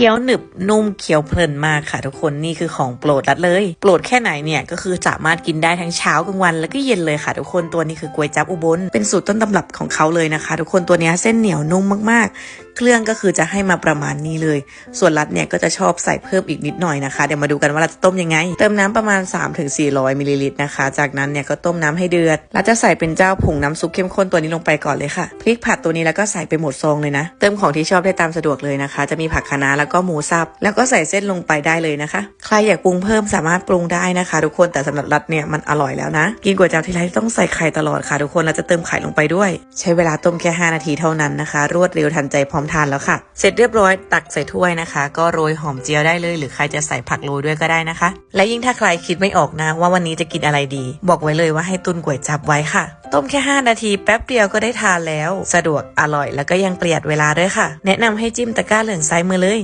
เกี๊ยวหนึบนุ่มเคี้ยวเพลินมากค่ะทุกคนนี่คือของโปรดรัดเลย โปรดแค่ไหนเนี่ยก็คือสามารถกินได้ทั้งเช้ากลางวัน แล้วก็เย็นเลยค่ะทุกคนตัวนี้คือกวยจับอุบล เป็นสูตรต้นตำรับของเขาเลยนะคะ ทุกคนตัวนี้เส้นเหนียวนุ่มมากๆ เครื่องก็คือจะให้มาประมาณนี้เลย ส่วนรัดเนี่ยก็จะชอบใส่เพิ่มอีกนิดหน่อยนะคะเดี๋ยวมาดูกันว่าเราจะต้มยังไง เติมน้ำประมาณ 3-400มิลลิลิตรนะคะ จากนั้นเนี่ยก็ต้มน้ำให้เดือดแล้วจะใส่เป็นเจ้าผงน้ำซุปเข้มข้นตัวนี้ลงไปก่อนเลยค่ะพริกผัดตัวนี้แล้วก็ใส่ไปหมดซองเลยนะ เติมของที่ชอบได้ตามสะดวกเลยนะคะ จะมีผักคะน้าแล้วก็หมูสับ แล้วก็ใส่เส้นลงไปได้เลยนะคะ ใครอยากปรุงเพิ่มสามารถปรุงได้นะคะ ทุกคนแต่สำหรับรัดเนี่ยมันอร่อยแล้วนะ กินก๋วยจั๊บทีไรต้องใส่ไข่ตลอดค่ะ ทุกคนเราจะเติมไข่ลงไปด้วย ใช้เวลาต้มแค่ 5 นาทีเท่านั้นนะคะ รวดเร็วทันใจพร้อมทานแล้วค่ะ เสร็จเรียบร้อยตักใส่ถ้วยนะคะ ก็โรยหอมเจียวได้เลย หรือใครจะใส่ผักโรยด้วยก็ได้นะคะ และยิ่งถ้าใครคิดไม่ออกนะว่าวันนี้จะกินอะไรดี บอกไว้เลยว่าให้ตุนก๋วยจับไว้ค่ะต้มแค่ 5 นาทีแป๊บเดียวก็ได้ทานแล้ว สะดวกอร่อยแล้วก็ยังประหยัดเวลาด้วยค่ะ แนะนำให้จิ้มตะกร้าเหลืองซ้ายมือเลย